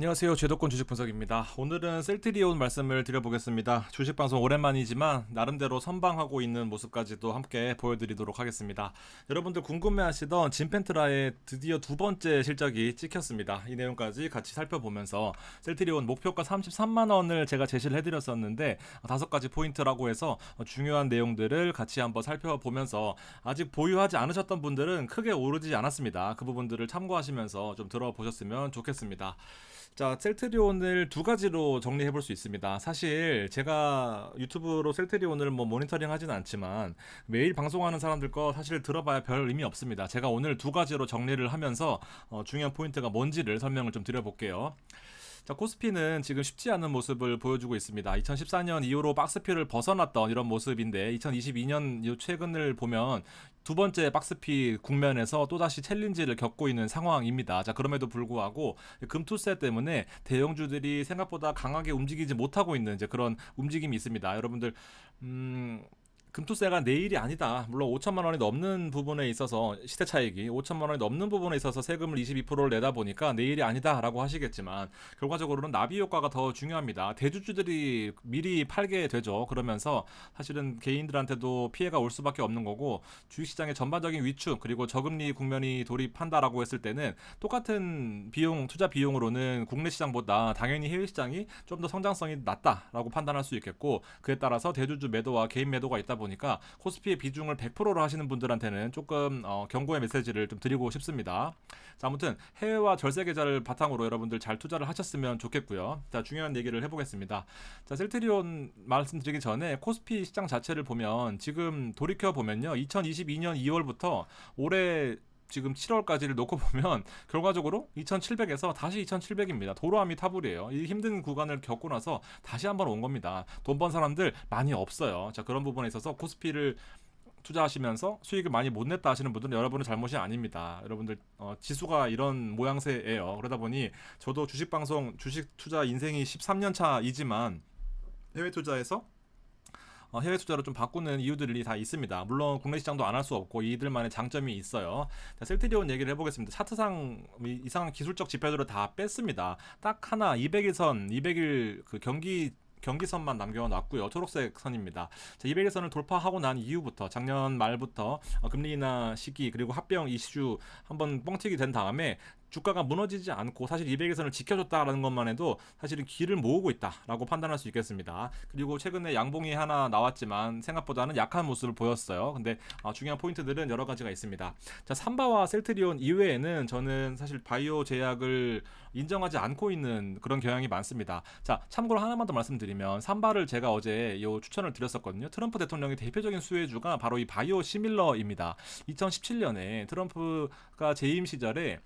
안녕하세요. 제도권 주식 분석입니다. 오늘은 셀트리온 말씀을 드려보겠습니다. 주식 방송 오랜만이지만 나름대로 선방하고 있는 모습까지도 함께 보여드리도록 하겠습니다. 여러분들 궁금해하시던 진펜트라의 드디어 두 번째 실적이 찍혔습니다. 이 내용까지 같이 살펴보면서 셀트리온 목표가 33만 원을 제가 제시를 해드렸었는데 다섯 가지 포인트라고 해서 중요한 내용들을 같이 한번 살펴보면서 아직 보유하지 않으셨던 분들은 크게 오르지 않았습니다. 그 부분들을 참고하시면서 좀 들어보셨으면 좋겠습니다. 자, 셀트리온을 두 가지로 정리해 볼 수 있습니다. 사실 제가 유튜브로 셀트리온을 뭐 모니터링 하지는 않지만 매일 방송하는 사람들 거 사실 들어봐야 별 의미 없습니다. 제가 오늘 두 가지로 정리를 하면서 어, 중요한 포인트가 뭔지를 설명을 좀 드려볼게요. 자, 코스피는 지금 쉽지 않은 모습을 보여주고 있습니다. 2014년 이후로 박스피를 벗어났던 이런 모습인데 2022년 최근을 보면 두 번째 박스피 국면에서 또다시 챌린지를 겪고 있는 상황입니다. 자, 그럼에도 불구하고 금투세 때문에 대형주들이 생각보다 강하게 움직이지 못하고 있는 이제 그런 움직임이 있습니다. 여러분들 음 금투세가 내일이 아니다. 물론 5천만 원이 넘는 부분에 있어서 시대 차익이 5천만 원이 넘는 부분에 있어서 세금을 22%를 내다 보니까 내일이 아니다라고 하시겠지만 결과적으로는 나비 효과가 더 중요합니다. 대주주들이 미리 팔게 되죠. 그러면서 사실은 개인들한테도 피해가 올 수밖에 없는 거고 주식시장의 전반적인 위축 그리고 저금리 국면이 돌입한다라고 했을 때는 똑같은 비용 투자 비용으로는 국내 시장보다 당연히 해외 시장이 좀 더 성장성이 낮다라고 판단할 수 있겠고 그에 따라서 대주주 매도와 개인 매도가 있다 보니까 코스피의 비중을 100%로 하시는 분들한테는 조금 어, 경고의 메시지를 좀 드리고 싶습니다. 자, 아무튼 해외와 절세 계좌를 바탕으로 여러분들 잘 투자를 하셨으면 좋겠고요. 자, 중요한 얘기를 해보겠습니다. 자, 셀트리온 말씀드리기 전에 코스피 시장 자체를 보면 지금 돌이켜 보면요, 2022년 2월부터 올해 지금 7월까지를 놓고 보면 결과적으로 2700에서 다시 2700입니다. 도로함이 타불이에요. 이 힘든 구간을 겪고 나서 다시 한번 온 겁니다. 돈 번 사람들 많이 없어요. 자, 그런 부분에 있어서 코스피를 투자하시면서 수익을 많이 못 냈다 하시는 분들은 여러분의 잘못이 아닙니다. 여러분들 어, 지수가 이런 모양새예요. 그러다 보니 저도 주식 방송 주식 투자 인생이 13년 차이지만 해외 투자에서 어, 해외 투자로 좀 바꾸는 이유들이 다 있습니다. 물론 국내 시장도 안 할 수 없고 이들만의 장점이 있어요. 자, 셀트리온 얘기를 해보겠습니다. 차트상 이상한 기술적 지표들을 다 뺐습니다. 딱 하나 200일선 200일 그 경기 경기선만 남겨놨고요. 초록색 선입니다. 자, 200일선을 돌파하고 난 이후부터 작년 말부터 어, 금리 인하 시기 그리고 합병 이슈 한번 뻥튀기 된 다음에 주가가 무너지지 않고 사실 200일선을 지켜줬다라는 것만 해도 사실은 길을 모으고 있다라고 판단할 수 있겠습니다. 그리고 최근에 양봉이 하나 나왔지만 생각보다는 약한 모습을 보였어요. 근데 어, 중요한 포인트들은 여러 가지가 있습니다. 자, 삼바와 셀트리온 이외에는 저는 사실 바이오 제약을 인정하지 않고 있는 그런 경향이 많습니다. 자, 참고로 하나만 더 말씀드리면 삼바를 제가 어제 요 추천을 드렸었거든요. 트럼프 대통령의 대표적인 수혜주가 바로 이 바이오 시밀러입니다. 2017년에 트럼프가 재임 시절에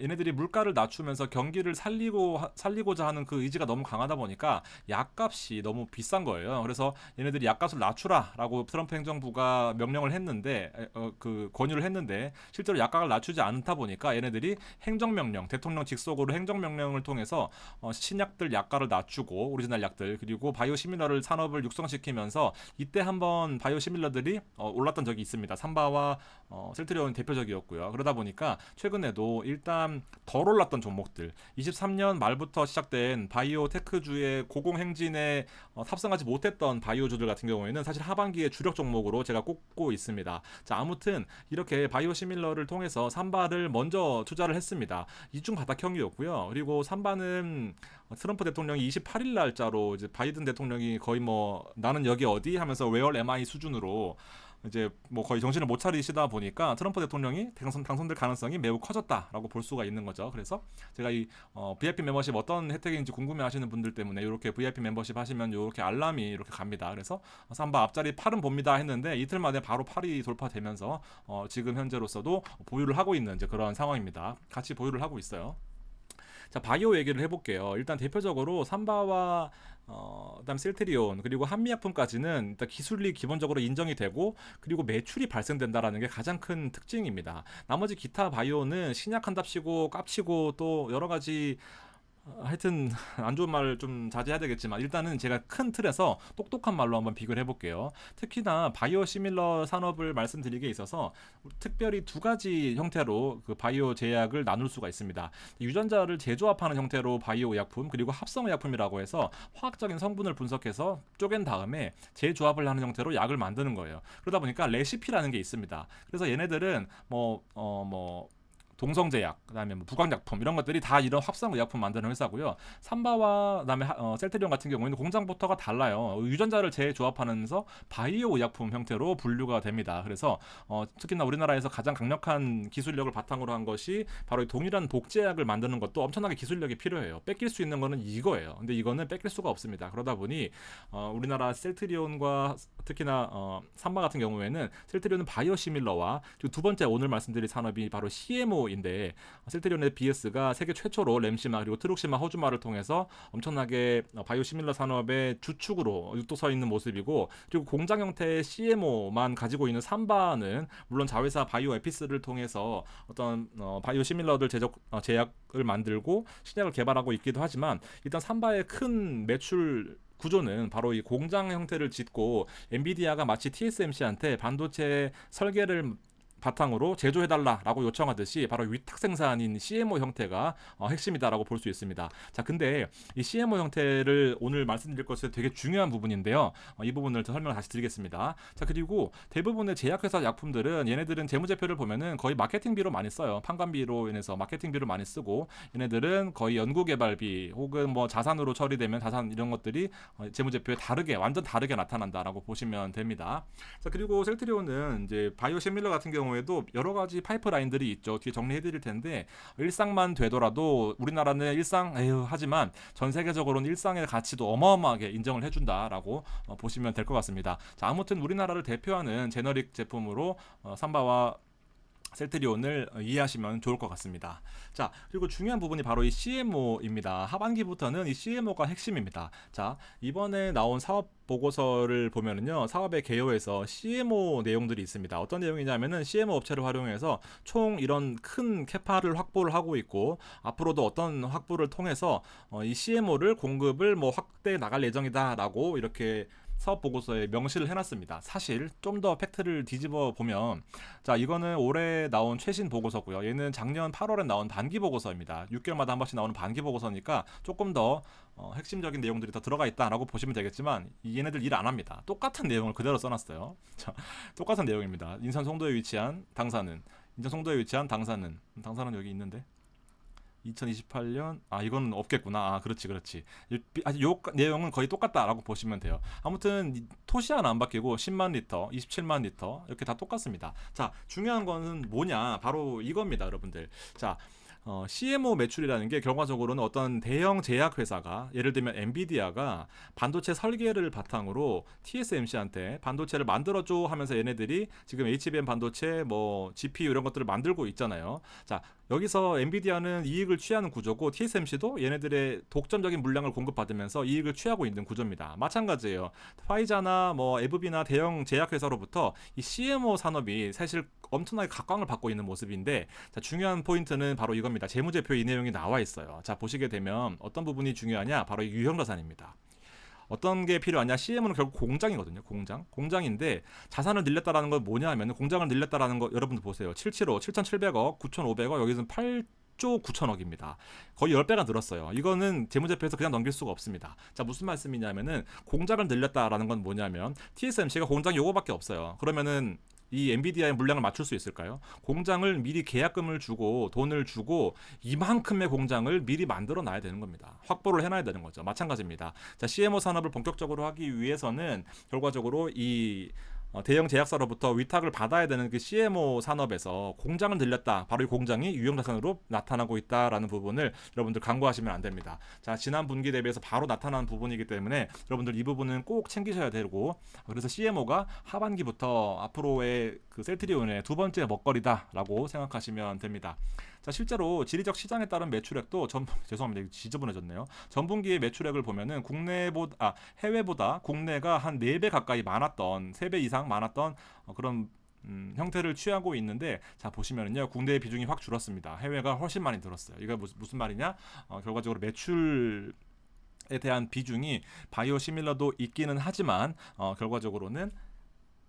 얘네들이 물가를 낮추면서 경기를 살리고 살리고자 하는 그 의지가 너무 강하다 보니까 약값이 너무 비싼 거예요. 그래서 얘네들이 약값을 낮추라라고 트럼프 행정부가 명령을 했는데 어, 그 권유를 했는데 실제로 약값을 낮추지 않다 보니까 얘네들이 행정명령 대통령 직속으로 행정명령을 통해서 어, 신약들 약가를 낮추고 오리지널 약들 그리고 바이오 시밀러를 산업을 육성시키면서 이때 한번 바이오 시밀러들이 어, 올랐던 적이 있습니다. 삼바와 어, 셀트리온 대표적이었고요. 그러다 보니까 최근에도 일단 일단 덜 올랐던 종목들 23년 말부터 시작된 바이오 테크주의 고공 행진에 어, 탑승하지 못했던 바이오주들 같은 경우에는 사실 하반기에 주력 종목으로 제가 꼽고 있습니다. 자 아무튼 이렇게 바이오 시밀러를 통해서 삼바를 먼저 투자를 했습니다. 이중 바닥형이었고요. 그리고 삼바는 트럼프 대통령이 28일 날짜로 이제 바이든 대통령이 거의 뭐 나는 여기 어디 하면서 웨얼 MI 수준으로 이제 뭐 거의 정신을 못 차리시다 보니까 트럼프 대통령이 당선, 당선될 가능성이 매우 커졌다라고 볼 수가 있는 거죠. 그래서 제가 이 어, VIP 멤버십 어떤 혜택인지 궁금해하시는 분들 때문에 이렇게 VIP 멤버십 하시면 이렇게 알람이 이렇게 갑니다. 그래서 삼바 앞자리 8은 봅니다 했는데 이틀 만에 바로 8이 돌파되면서 어, 지금 현재로서도 보유를 하고 있는 이제 그런 상황입니다. 같이 보유를 하고 있어요. 자 바이오 얘기를 해볼게요. 일단 대표적으로 삼바와 어, 그다음 셀트리온 그리고 한미약품까지는 일단 기술이 기본적으로 인정이 되고 그리고 매출이 발생된다라는 게 가장 큰 특징입니다. 나머지 기타 바이오는 신약한답시고 깝치고 또 여러 가지 어, 하여튼 안 좋은 말좀 자제해야 되겠지만 일단은 제가 큰 틀에서 똑똑한 말로 한번 비교를 해볼게요. 특히나 바이오 시밀러 산업을 말씀드리기에 있어서 특별히 두 가지 형태로 그 바이오 제약을 나눌 수가 있습니다. 유전자를 재조합하는 형태로 바이오 의약품 그리고 합성 의약품이라고 해서 화학적인 성분을 분석해서 쪼갠 다음에 재조합을 하는 형태로 약을 만드는 거예요. 그러다 보니까 레시피라는 게 있습니다. 그래서 얘네들은 뭐 어, 뭐 동성제약, 그다음에 뭐 부광약품 이런 것들이 다 이런 합성 의약품 만드는 회사고요. 삼바와 그다음에 하- 어, 셀트리온 같은 경우에는 공장부터가 달라요. 유전자를 재조합하면서 바이오 의약품 형태로 분류가 됩니다. 그래서 어, 특히나 우리나라에서 가장 강력한 기술력을 바탕으로 한 것이 바로 이 동일한 복제약을 만드는 것도 엄청나게 기술력이 필요해요. 뺏길 수 있는 거는 이거예요. 근데 이거는 뺏길 수가 없습니다. 그러다 보니 어, 우리나라 셀트리온과 특히나 어, 삼바 같은 경우에는 셀트리온은 바이오 시밀러와 그리고 두 번째 오늘 말씀드릴 산업이 바로 CMO 인데 셀트리온의 BS가 세계 최초로 램시마 그리고 트룩시마 호주마를 통해서 엄청나게 어, 바이오시밀러 산업의 주축으로 또서 있는 모습이고 그리고 공장 형태의 CMO만 가지고 있는 삼바는 물론 자회사 바이오 에피스를 통해서 어떤 어, 바이오시밀러들 제작 어, 제약을 만들고 신약을 개발하고 있기도 하지만 일단 삼바의 큰 매출 구조는 바로 이 공장 형태를 짓고 엔비디아가 마치 TSMC한테 반도체 설계를 바탕으로 제조해달라라고 요청하듯이 바로 위탁 생산인 CMO 형태가 어, 핵심이다라고 볼 수 있습니다. 자, 근데 이 CMO 형태를 오늘 말씀드릴 것은 되게 중요한 부분인데요. 어, 이 부분을 더 설명을 다시 드리겠습니다. 자, 그리고 대부분의 제약회사 약품들은 얘네들은 재무제표를 보면은 거의 마케팅비로 많이 써요. 판관비로 인해서 마케팅비를 많이 쓰고 얘네들은 거의 연구개발비 혹은 뭐 자산으로 처리되면 자산 이런 것들이 어, 재무제표에 다르게 완전 다르게 나타난다라고 보시면 됩니다. 자, 그리고 셀트리온은 이제 바이오시밀러 같은 경우 에도 여러 가지 파이프라인들이 있죠. 뒤에 정리해 드릴 텐데 일상만 되더라도 우리나라는 일상 에휴 하지만 전 세계적으로는 일상의 가치도 어마어마하게 인정을 해준다라고 어, 보시면 될 것 같습니다. 자, 아무튼 우리나라를 대표하는 제너릭 제품으로 어, 삼바와 셀트리온을 어, 이해하시면 좋을 것 같습니다. 자, 그리고 중요한 부분이 바로 이 CMO입니다. 하반기부터는 이 CMO가 핵심입니다. 자, 이번에 나온 사업 보고서를 보면은요, 사업의 개요에서 CMO 내용들이 있습니다. 어떤 내용이냐면은 CMO 업체를 활용해서 총 이런 큰 캐파를 확보를 하고 있고, 앞으로도 어떤 확보를 통해서 어, 이 CMO를 공급을 뭐 확대 나갈 예정이다라고 이렇게 사업 보고서에 명시를 해놨습니다. 사실 좀 더 팩트를 뒤집어 보면 자 이거는 올해 나온 최신 보고서고요. 얘는 작년 8월에 나온 반기 보고서입니다. 6개월마다 한 번씩 나오는 반기 보고서니까 조금 더 어, 핵심적인 내용들이 더 들어가 있다라고 보시면 되겠지만 이 얘네들 일 안 합니다. 똑같은 내용을 그대로 써놨어요. 자, 똑같은 내용입니다. 인천 송도에 위치한 당사는 인천 송도에 위치한 당사는 당사는 여기 있는데 2028년? 아 이건 없겠구나. 아 그렇지 그렇지. 요 내용은 거의 똑같다라고 보시면 돼요. 아무튼 이 토시 하나 안 바뀌고 10만 리터 27만 리터 이렇게 다 똑같습니다. 자 중요한 거는 뭐냐? 바로 이겁니다 여러분들. 자 어, CMO 매출이라는 게 결과적으로는 어떤 대형 제약 회사가 예를 들면 엔비디아가 반도체 설계를 바탕으로 TSMC한테 반도체를 만들어 줘 하면서 얘네들이 지금 HBM 반도체 뭐 GPU 이런 것들을 만들고 있잖아요. 자 여기서 엔비디아는 이익을 취하는 구조고 TSMC도 얘네들의 독점적인 물량을 공급받으면서 이익을 취하고 있는 구조입니다. 마찬가지예요. 화이자나 뭐 에브비나 대형 제약회사로부터 이 CMO 산업이 사실 엄청나게 각광을 받고 있는 모습인데 자, 중요한 포인트는 바로 이겁니다. 재무제표 이 내용이 나와 있어요. 자 보시게 되면 어떤 부분이 중요하냐 바로 이 유형자산입니다. 어떤 게 필요하냐? CM은 결국 공장이거든요. 공장. 공장인데 자산을 늘렸다라는 건 뭐냐 하면 공장을 늘렸다라는 거 여러분들 보세요. 775, 7,700억, 9,500억, 여기서는 8조 9천억입니다. 거의 10배가 늘었어요. 이거는 재무제표에서 그냥 넘길 수가 없습니다. 자, 무슨 말씀이냐면은 공장을 늘렸다라는 건 뭐냐면 TSMC가 공장 요거밖에 없어요. 그러면은 이 엔비디아의 물량을 맞출 수 있을까요? 공장을 미리 계약금을 주고 돈을 주고 이만큼의 공장을 미리 만들어 놔야 되는 겁니다. 확보를 해놔야 되는 거죠. 마찬가지입니다. 자, CMO 산업을 본격적으로 하기 위해서는 결과적으로 이 어, 대형 제약사로부터 위탁을 받아야 되는 그 CMO 산업에서 공장을 늘렸다. 바로 이 공장이 유형 자산으로 나타나고 있다라는 부분을 여러분들 간과하시면 안 됩니다. 자, 지난 분기 대비해서 바로 나타난 부분이기 때문에 여러분들 이 부분은 꼭 챙기셔야 되고 그래서 CMO가 하반기부터 앞으로의 그 셀트리온의 두 번째 먹거리다라고 생각하시면 됩니다. 자, 실제로 지리적 시장에 따른 매출액도 전 죄송합니다. 지저분해졌네요. 전분기의 매출액을 보면은 국내보다 아, 해외보다 국내가 한 4배 가까이 많았던 3배 이상 많았던 어, 그런 음, 형태를 취하고 있는데 자 보시면은요 국내의 비중이 확 줄었습니다. 해외가 훨씬 많이 늘었어요. 이거 무슨, 무슨 말이냐? 어, 결과적으로 매출 에 대한 비중이 바이오 시밀러도 있기는 하지만 어, 결과적으로는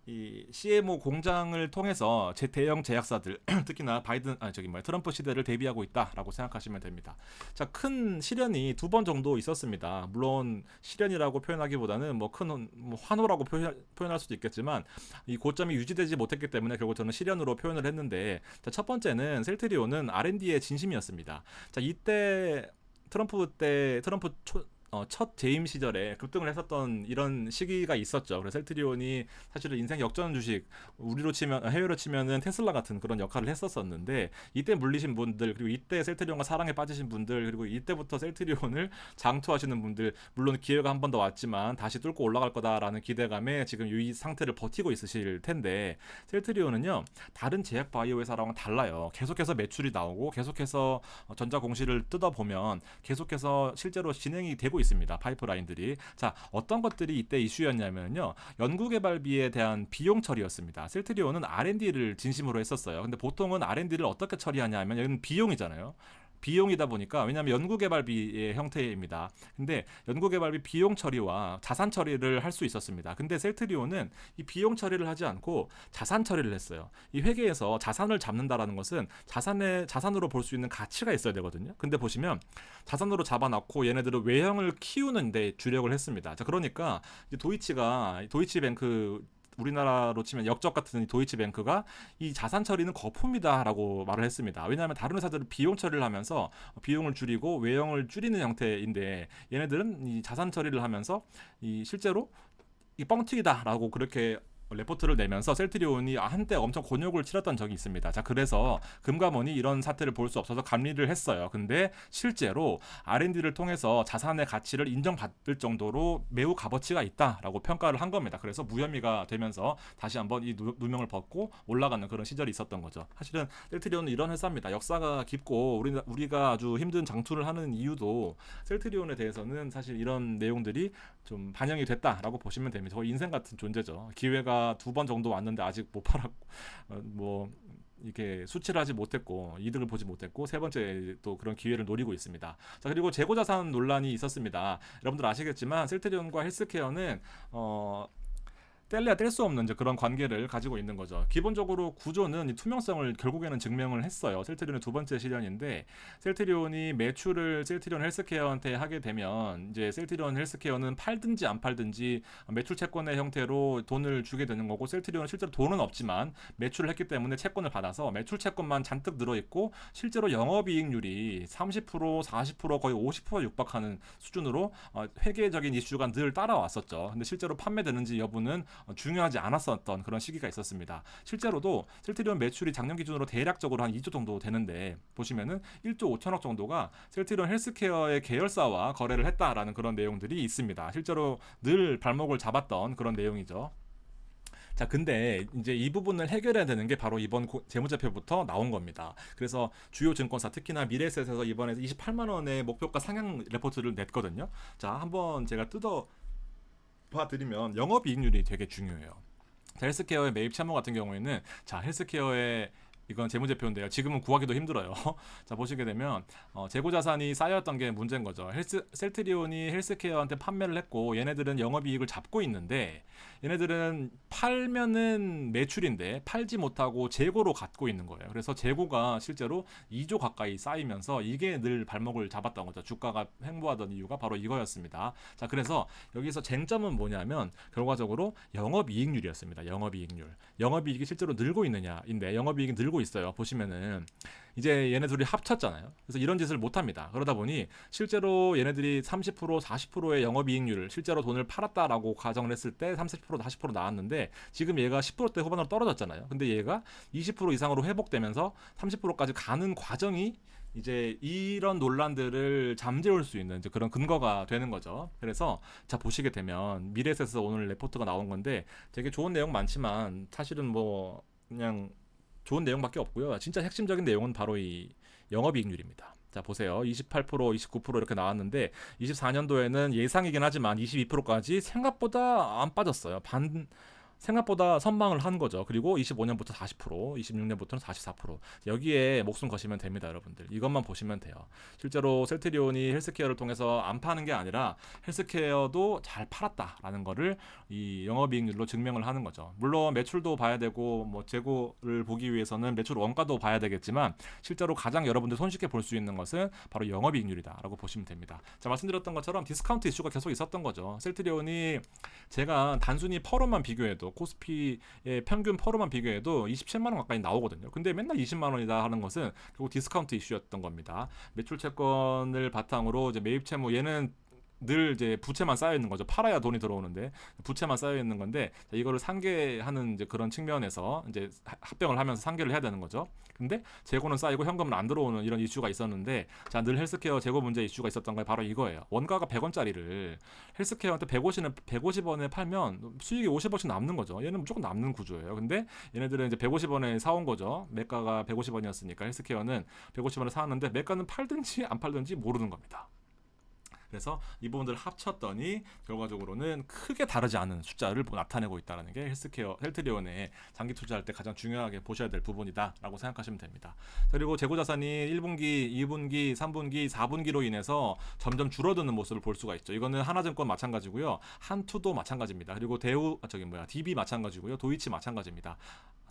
이 CMO 공장을 통해서 제 대형 제약사들 특히나 바이든 아 저기 뭐야 트럼프 시대를 대비하고 있다라고 생각하시면 됩니다. 자 큰 시련이 두 번 정도 있었습니다. 물론 시련이라고 표현하기보다는 뭐큰 뭐 환호라고 표현, 표현 할 수도 있겠지만 이 고점이 유지되지 못했기 때문에 결국 저는 시련으로 표현을 했는데 자, 첫 번째는 셀트리온은 R&D의 진심이었습니다. 자 이때 트럼프 때 트럼프 초, 어, 첫 재임 시절에 급등을 했었던 이런 시기가 있었죠. 그래서 셀트리온이 사실은 인생 역전 주식 우리로 치면 해외로 치면은 테슬라 같은 그런 역할을 했었었는데 이때 물리신 분들 그리고 이때 셀트리온과 사랑에 빠지신 분들 그리고 이때부터 셀트리온을 장투하시는 분들 물론 기회가 한 번 더 왔지만 다시 뚫고 올라갈 거다라는 기대감에 지금 이 상태를 버티고 있으실 텐데 셀트리온은요 다른 제약 바이오 회사랑은 달라요. 계속해서 매출이 나오고 계속해서 전자 공시를 뜯어 보면 계속해서 실제로 진행이 되고 있습니다. 파이프라인들이. 자, 어떤 것들이 이때 이슈였냐면요. 연구개발비에 대한 비용 처리였습니다. 셀트리온은 R&D를 진심으로 했었어요. 근데 보통은 R&D를 어떻게 처리하냐면 여기는 비용이잖아요. 비용이다 보니까 왜냐하면 연구개발비의 형태입니다. 근데 연구개발비 비용 처리와 자산 처리를 할 수 있었습니다. 근데 셀트리온은 이 비용 처리를 하지 않고 자산 처리를 했어요. 이 회계에서 자산을 잡는다라는 것은 자산의 자산으로 볼 수 있는 가치가 있어야 되거든요. 근데 보시면 자산으로 잡아놨고 얘네들은 외형을 키우는 데 주력을 했습니다. 자 그러니까 도이치가 도이치뱅크 우리나라로 치면 역적 같은 도이치뱅크가 이 자산 처리는 거품이다라고 말을 했습니다. 왜냐하면 다른 회사들은 비용 처리를 하면서 비용을 줄이고 외형을 줄이는 형태인데 얘네들은 이 자산 처리를 하면서 이 실제로 이 뻥튀기다라고 그렇게 레포트를 내면서 셀트리온이 한때 엄청 곤욕을 치렀던 적이 있습니다. 자, 그래서 금감원이 이런 사태를 볼 수 없어서 감리를 했어요. 근데 실제로 R&D를 통해서 자산의 가치를 인정받을 정도로 매우 값어치가 있다라고 평가를 한 겁니다. 그래서 무혐의가 되면서 다시 한번 이 누, 명을 벗고 올라가는 그런 시절이 있었던 거죠. 사실은 셀트리온은 이런 회사입니다. 역사가 깊고 우리, 우리가 아주 힘든 장투를 하는 이유도 셀트리온에 대해서는 사실 이런 내용들이 좀 반영이 됐다라고 보시면 됩니다. 저 인생 같은 존재죠. 기회가 두 번 정도 왔는데 아직 못 팔았고 어, 뭐 이렇게 수치를 하지 못했고 이득을 보지 못했고 세 번째 또 그런 기회를 노리고 있습니다. 자 그리고 재고 자산 논란이 있었습니다. 여러분들 아시겠지만 셀트리온과 헬스케어는 어 뗄래야 뗄 수 없는 그런 관계를 가지고 있는 거죠. 기본적으로 구조는 이 투명성을 결국에는 증명을 했어요. 셀트리온의 두 번째 실현인데 셀트리온이 매출을 셀트리온 헬스케어한테 하게 되면 이제 셀트리온 헬스케어는 팔든지 안 팔든지 매출 채권의 형태로 돈을 주게 되는 거고 셀트리온은 실제로 돈은 없지만 매출을 했기 때문에 채권을 받아서 매출 채권만 잔뜩 들어 있고 실제로 영업이익률이 30% 40% 거의 50% 육박하는 수준으로 어, 회계적인 이슈가 늘 따라왔었죠. 근데 실제로 판매되는지 여부는 어, 중요하지 않았었던 그런 시기가 있었습니다. 실제로도 셀트리온 매출이 작년 기준으로 대략적으로 한 2조 정도 되는데 보시면은 1조 5천억 정도가 셀트리온 헬스케어의 계열사와 거래를 했다라는 그런 내용들이 있습니다. 실제로 늘 발목을 잡았던 그런 내용이죠. 자, 근데 이제 이 부분을 해결해야 되는 게 바로 이번 재무제표부터 나온 겁니다. 그래서 주요 증권사 특히나 미래에셋에서 이번에 28만 원의 목표가 상향 레포트를 냈거든요. 자, 한번 제가 뜯어 봐드리면 영업이익률이 되게 중요해요. 헬스케어의 매입 참모 같은 경우에는 자 헬스케어의 이건 재무제표인데요. 지금은 구하기도 힘들어요. 자 보시게 되면 어, 재고 자산이 쌓였던 게 문제인 거죠. 헬스 셀트리온이 헬스케어한테 판매를 했고 얘네들은 영업이익을 잡고 있는데 얘네들은 팔면은 매출인데 팔지 못하고 재고로 갖고 있는 거예요. 그래서 재고가 실제로 2조 가까이 쌓이면서 이게 늘 발목을 잡았던 거죠. 주가가 횡보하던 이유가 바로 이거였습니다. 자 그래서 여기서 쟁점은 뭐냐면 결과적으로 영업이익률이었습니다. 영업이익률. 영업이익이 실제로 늘고 있느냐인데 영업이익이 늘고 있어요. 보시면은 이제 얘네 둘이 합쳤잖아요. 그래서 이런 짓을 못 합니다. 그러다 보니 실제로 얘네들이 30% 40%의 영업이익률을 실제로 돈을 팔았다라고 가정을 했을 때 30% 40% 나왔는데 지금 얘가 10%대 후반으로 떨어졌잖아요. 근데 얘가 20% 이상으로 회복되면서 30%까지 가는 과정이 이제 이런 논란들을 잠재울 수 있는 그런 근거가 되는 거죠. 그래서 자 보시게 되면 미래에서 오늘 레포트가 나온 건데 되게 좋은 내용 많지만 사실은 뭐 그냥 좋은 내용밖에 없고요. 진짜 핵심적인 내용은 바로 이 영업이익률입니다. 자 보세요. 28% 29% 이렇게 나왔는데 24년도에는 예상이긴 하지만 22%까지 생각보다 안 빠졌어요. 반 생각보다 선방을 한 거죠. 그리고 25년부터 40%, 26년부터는 44%. 여기에 목숨 거시면 됩니다, 여러분들. 이것만 보시면 돼요. 실제로 셀트리온이 헬스케어를 통해서 안 파는 게 아니라 헬스케어도 잘 팔았다라는 거를 이 영업이익률로 증명을 하는 거죠. 물론 매출도 봐야 되고 뭐 재고를 보기 위해서는 매출 원가도 봐야 되겠지만 실제로 가장 여러분들 손쉽게 볼 수 있는 것은 바로 영업이익률이다라고 보시면 됩니다. 자 말씀드렸던 것처럼 디스카운트 이슈가 계속 있었던 거죠. 셀트리온이 제가 단순히 퍼로만 비교해도 코스피의 평균 퍼로만 비교해도 27만 원 가까이 나오거든요. 근데 맨날 20만 원이다 하는 것은 결국 디스카운트 이슈였던 겁니다. 매출 채권을 바탕으로 이제 매입 채무 얘는 늘 이제 부채만 쌓여 있는 거죠. 팔아야 돈이 들어오는데 부채만 쌓여 있는 건데 자, 이거를 상계하는 이제 그런 측면에서 이제 하- 합병을 하면서 상계를 해야 되는 거죠. 근데 재고는 쌓이고 현금은 안 들어오는 이런 이슈가 있었는데 자 늘 헬스케어 재고 문제 이슈가 있었던 게 바로 이거예요. 원가가 100원짜리를 헬스케어한테 150은 150원에 팔면 수익이 50원씩 남는 거죠. 얘는 무조건 남는 구조예요. 근데 얘네들은 이제 150원에 사온 거죠. 매가가 150원이었으니까 헬스케어는 150원에 사왔는데 매가는 팔든지 안 팔든지 모르는 겁니다. 그래서 이 부분들을 합쳤더니 결과적으로는 크게 다르지 않은 숫자를 나타내고 있다는 게 헬스케어 헬트리온의 장기 투자할 때 가장 중요하게 보셔야 될 부분이다라고 생각하시면 됩니다. 그리고 재고 자산이 1분기, 2분기, 3분기, 4분기로 인해서 점점 줄어드는 모습을 볼 수가 있죠. 이거는 하나증권 마찬가지고요. 한투도 마찬가지입니다. 그리고 대우 아, 저기 뭐야 DB 마찬가지고요. 도이치 마찬가지입니다.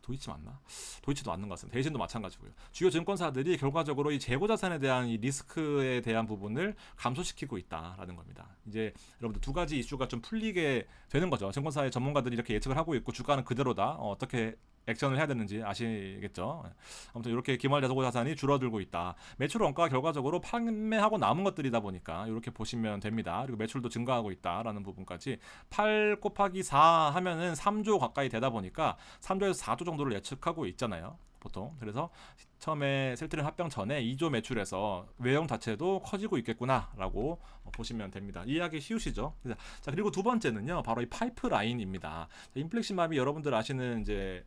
도이치 맞나? 도이치도 맞는 것 같습니다. 대신도 마찬가지고요. 주요 증권사들이 결과적으로 이 재고 자산에 대한 이 리스크에 대한 부분을 감소시키고 있다라는 겁니다. 이제 여러분들 두 가지 이슈가 좀 풀리게 되는 거죠. 증권사의 전문가들이 이렇게 예측을 하고 있고 주가는 그대로다. 어, 어떻게 액션을 해야 되는지 아시겠죠? 아무튼 이렇게 기말 재고 자산이 줄어들고 있다. 매출 원가 결과적으로 판매하고 남은 것들이다 보니까 이렇게 보시면 됩니다. 그리고 매출도 증가하고 있다라는 부분까지 8 곱하기 4 하면은 3조 가까이 되다 보니까 3조에서 4조 정도를 예측하고 있잖아요. 보통 그래서 처음에 셀트린 합병 전에 2조 매출에서 외형 자체도 커지고 있겠구나라고 어, 보시면 됩니다. 이해하기 쉬우시죠? 자 그리고 두 번째는요 바로 이 파이프라인입니다. 자, 인플렉시맘이 여러분들 아시는 이제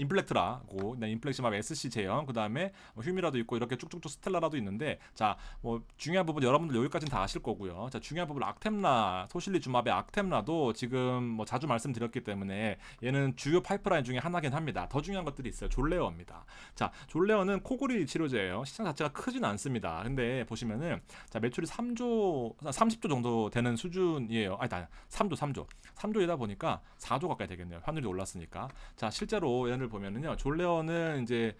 인플렉트라고 네, 인플렉시맘 SC 제형 그 다음에 뭐 휴미라도 있고 이렇게 쭉쭉쭉 스텔라라도 있는데 자 뭐 중요한 부분 여러분들 여기까지는 다 아실 거고요. 자 중요한 부분 악템라 소실리주맙의 악템라도 지금 뭐 자주 말씀드렸기 때문에 얘는 주요 파이프라인 중에 하나긴 합니다. 더 중요한 것들이 있어요. 졸레어입니다. 자 졸레어는 코골이 치료제예요. 시장 자체가 크진 않습니다. 근데 보시면은 자 매출이 3조 30조 정도 되는 수준이에요. 아니 다 3조 3조. 3조이다 보니까 4조 가까이 되겠네요. 환율이 올랐으니까. 자 실제로 얘를 보면은요 졸레어는 이제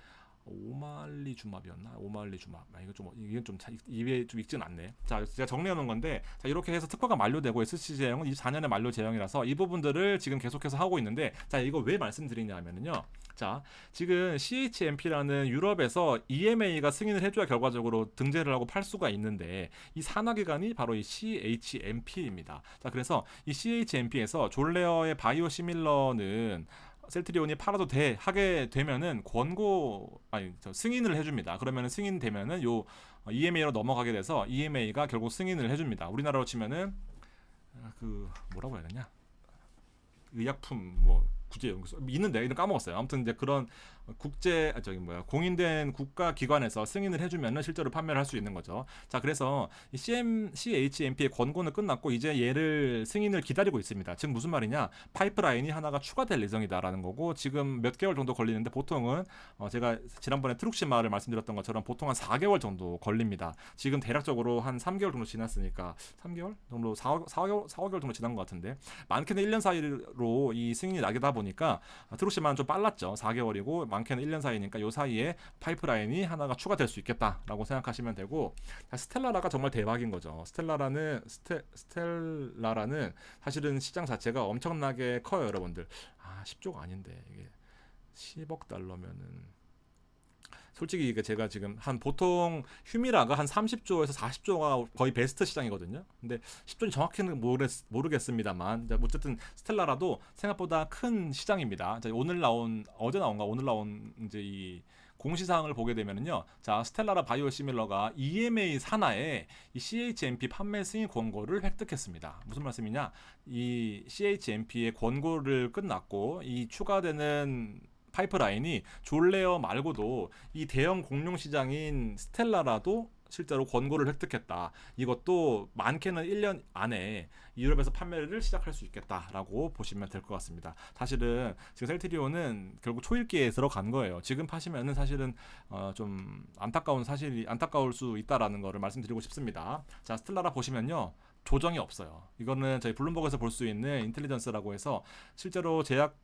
오말리 주맙이었나? 오말리 주맙 아 이거 좀 이게 좀 자- 입에 좀 익진 않네. 자 제가 정리해 놓은 건데 자 이렇게 해서 특허가 만료되고 SC 제형은 24년에 만료 제형이라서 이 부분들을 지금 계속해서 하고 있는데 자 이거 왜 말씀드리냐면은요. 자 지금 CHMP라는 유럽에서 EMA가 승인을 해줘야 결과적으로 등재를 하고 팔 수가 있는데 이 산하기관이 바로 이 CHMP입니다. 자 그래서 이 CHMP에서 졸레어의 바이오 시밀러는 셀트리온이 팔아도 돼 하게 되면은 권고 아니 저 승인을 해줍니다. 그러면은 승인 되면은 요 EMA로 넘어가게 돼서 EMA가 결국 승인을 해줍니다. 우리나라로 치면은 아, 그 뭐라고 해야 되냐 의약품 뭐 구제연구소 있는데 이름 까먹었어요. 아무튼 이제 그런 국제 아, 저기 뭐야 공인된 국가 기관에서 승인을 해주면은 실제로 판매를 할 수 있는 거죠. 자 그래서 이 CM CHMP의 권고는 끝났고 이제 얘를 승인을 기다리고 있습니다. 즉 무슨 말이냐 파이프라인이 하나가 추가될 예정이다라는 거고 지금 몇 개월 정도 걸리는데 보통은 어 제가 지난번에 트룩시마를 말씀드렸던 것처럼 보통 한 4개월 정도 걸립니다. 지금 대략적으로 한 3개월 정도 지났으니까 3개월 정도 4, 4개월 4개월 정도 지난 것 같은데 많게는 1년 사이로 이 승인이 나게다 보니까 트룩시마는 좀 빨랐죠. 4개월이고 많게는 1년 사이니까 요 사이에 파이프라인이 하나가 추가될 수 있겠다라고 생각하시면 되고 자, 스텔라라가 정말 대박인 거죠. 스텔라라는 스테, 스텔라라는 사실은 시장 자체가 엄청나게 커요, 여러분들. 아, 10조가 아닌데 이게 10억 달러면은 솔직히 제가 지금 한 보통 휴미라가 한 30조에서 40조가 거의 베스트 시장이거든요. 근데 10조는 정확히는 모르겠, 모르겠습니다만 어쨌든 스텔라라도 생각보다 큰 시장입니다. 자, 오늘 나온 어제 나온가 오늘 나온 이제 이 공시사항을 보게 되면은요. 자, 스텔라라 바이오시밀러가 EMA 산하에 이 CHMP 판매 승인 권고를 획득했습니다. 무슨 말씀이냐? 이 CHMP의 권고를 끝났고 이 추가되는 파이프라인이 졸레어 말고도 이 대형 공룡 시장인 스텔라라도 실제로 권고를 획득했다. 이것도 많게는 1년 안에 유럽에서 판매를 시작할 수 있겠다라고 보시면 될 것 같습니다. 사실은 지금 셀트리온은 결국 초읽기에 들어간 거예요. 지금 파시면은 사실은 어, 좀 안타까운 사실이 안타까울 수 있다라는 거를 말씀드리고 싶습니다. 자, 스텔라라 보시면요. 조정이 없어요. 이거는 저희 블룸버그에서 볼 수 있는 인텔리전스라고 해서 실제로 제약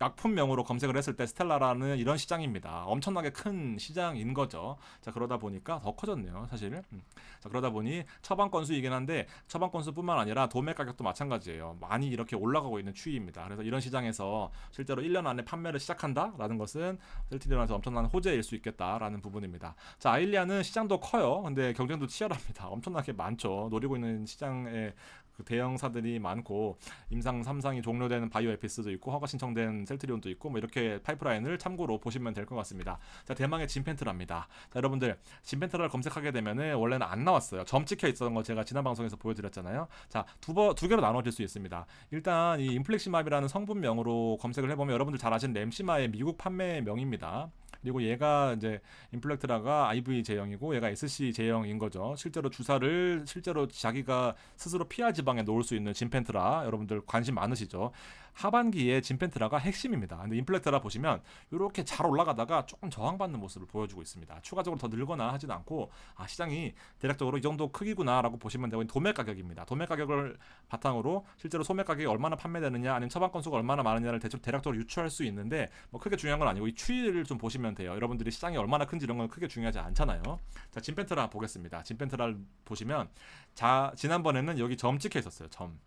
약품명으로 검색을 했을 때 스텔라라는 이런 시장입니다. 엄청나게 큰 시장인 거죠. 자 그러다 보니까 더 커졌네요, 사실. 음. 자 그러다 보니 처방 건수이긴 한데 처방 건수뿐만 아니라 도매 가격도 마찬가지예요. 많이 이렇게 올라가고 있는 추이입니다. 그래서 이런 시장에서 실제로 1년 안에 판매를 시작한다라는 것은 셀티리온에서 엄청난 호재일 수 있겠다라는 부분입니다. 자 아일리아는 시장도 커요. 근데 경쟁도 치열합니다. 엄청나게 많죠. 노리고 있는 시장에 그 대형사들이 많고 임상 3상이 종료되는 바이오 에피스도 있고 허가 신청된 셀트리온도 있고 뭐 이렇게 파이프라인을 참고로 보시면 될 것 같습니다. 자 대망의 진펜트랍니다. 자 여러분들 진펜트라를 검색하게 되면은 원래는 안 나왔어요. 점 찍혀 있었던 거 제가 지난 방송에서 보여드렸잖아요. 자두번두 개로 나눠질 수 있습니다. 일단 이 인플렉시맙이라는 성분명으로 검색을 해보면 여러분들 잘 아시는 램시마의 미국 판매명입니다. 그리고 얘가 이제 인플렉트라가 IV 제형이고 얘가 SC 제형인 거죠. 실제로 주사를 실제로 자기가 스스로 피하 지방에 놓을 수 있는 진펜트라 여러분들 관심 많으시죠. 하반기에 진펜트라가 핵심입니다. 근데 인플렉트라 보시면 이렇게 잘 올라가다가 조금 저항받는 모습을 보여주고 있습니다. 추가적으로 더 늘거나 하진 않고 아 시장이 대략적으로 이 정도 크기구나라고 보시면 되고 도매 가격입니다. 도매 가격을 바탕으로 실제로 소매 가격이 얼마나 판매되느냐 아니면 처방 건수가 얼마나 많으냐를 대충 대략적으로 유추할 수 있는데 뭐 크게 중요한 건 아니고 이 추이를 좀 보시면 돼요. 여러분들이 시장이 얼마나 큰지 이런 건 크게 중요하지 않잖아요. 자 진펜트라 보겠습니다. 진펜트라를 보시면 자 지난번에는 여기 점 찍혀 있었어요. 점.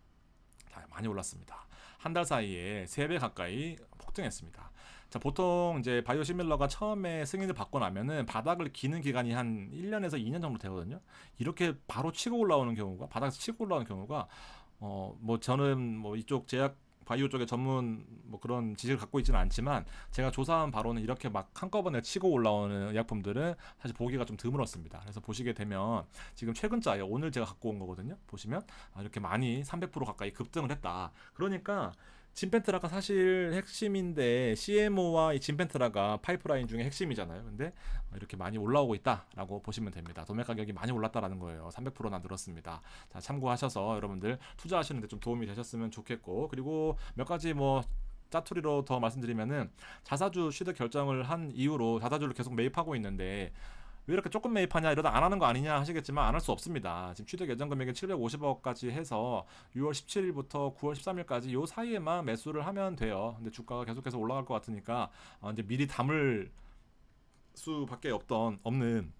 자, 많이 올랐습니다. 한 달 사이에 3배 가까이 폭등했습니다. 자, 보통 이제 바이오 시밀러가 처음에 승인을 받고 나면은 바닥을 기는 기간이 한 1년에서 2년 정도 되거든요. 이렇게 바로 치고 올라오는 경우가 바닥에서 치고 올라오는 경우가 어 뭐 저는 뭐 이쪽 제약 바이오 쪽에 전문 뭐 그런 지식을 갖고 있지는 않지만 제가 조사한 바로는 이렇게 막 한꺼번에 치고 올라오는 의약품들은 사실 보기가 좀 드물었습니다. 그래서 보시게 되면 지금 최근자예요. 오늘 제가 갖고 온 거거든요. 보시면 아, 이렇게 많이 300% 가까이 급등을 했다. 그러니까 진펜트라가 사실 핵심인데 CMO와 이 진펜트라가 파이프라인 중에 핵심이잖아요. 근데 이렇게 많이 올라오고 있다라고 보시면 됩니다. 도매 가격이 많이 올랐다라는 거예요. 300%나 늘었습니다. 자, 참고하셔서 여러분들 투자하시는데 좀 도움이 되셨으면 좋겠고 그리고 몇 가지 뭐 짜투리로 더 말씀드리면은 자사주 취득 결정을 한 이후로 자사주를 계속 매입하고 있는데 왜 이렇게 조금 매입하냐 이러다 안 하는 거 아니냐 하시겠지만 안 할 수 없습니다. 지금 취득 예정 금액이 750억까지 해서 6월 17일부터 9월 13일까지 요 사이에만 매수를 하면 돼요. 근데 주가가 계속해서 올라갈 것 같으니까 어, 이제 미리 담을 수밖에 없던 없는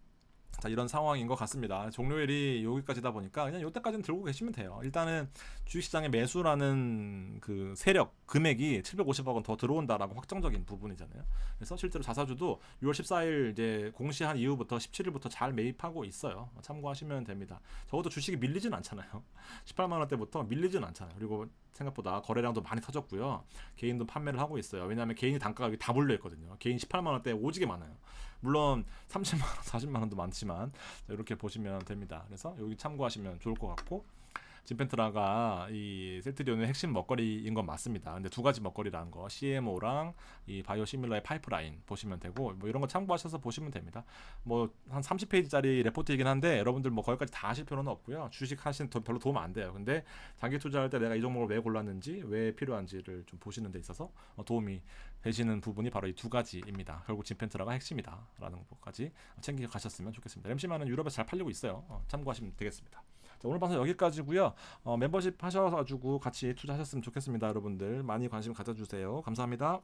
자, 이런 상황인 것 같습니다. 종료일이 여기까지다 보니까 그냥 이때까지는 들고 계시면 돼요. 일단은 주식시장의 매수라는 그 세력 금액이 750억 원 더 들어온다라고 확정적인 부분이잖아요. 그래서 실제로 자사주도 6월 14일 이제 공시한 이후부터 17일부터 잘 매입하고 있어요. 참고하시면 됩니다. 적어도 주식이 밀리진 않잖아요. 18만 원대부터 밀리진 않잖아요. 그리고 생각보다 거래량도 많이 터졌고요. 개인도 판매를 하고 있어요. 왜냐하면 개인이 단가가 다 몰려 있거든요. 개인 18만 원대 오지게 많아요. 물론 30만 원, 40만 원도 많지만 이렇게 보시면 됩니다. 그래서 여기 참고하시면 좋을 것 같고 진펜트라가 이 셀트리온의 핵심 먹거리인 건 맞습니다. 근데 두 가지 먹거리라는 거 CMO랑 이 바이오 시밀러의 파이프라인 보시면 되고 뭐 이런 거 참고하셔서 보시면 됩니다. 뭐 한 30페이지짜리 레포트이긴 한데 여러분들 뭐 거기까지 다 하실 필요는 없고요. 주식 하시는 돈 별로 도움 안 돼요. 근데 장기 투자할 때 내가 이 종목을 왜 골랐는지 왜 필요한지를 좀 보시는 데 있어서 어, 도움이 되시는 부분이 바로 이 두 가지입니다. 결국 진펜트라가 핵심이다라는 것까지 챙겨 가셨으면 좋겠습니다. 램시마는 유럽에서 잘 팔리고 있어요. 어, 참고하시면 되겠습니다. 자, 오늘 방송 여기까지고요. 어, 멤버십 하셔가지고 같이 투자하셨으면 좋겠습니다, 여러분들. 많이 관심 가져주세요. 감사합니다.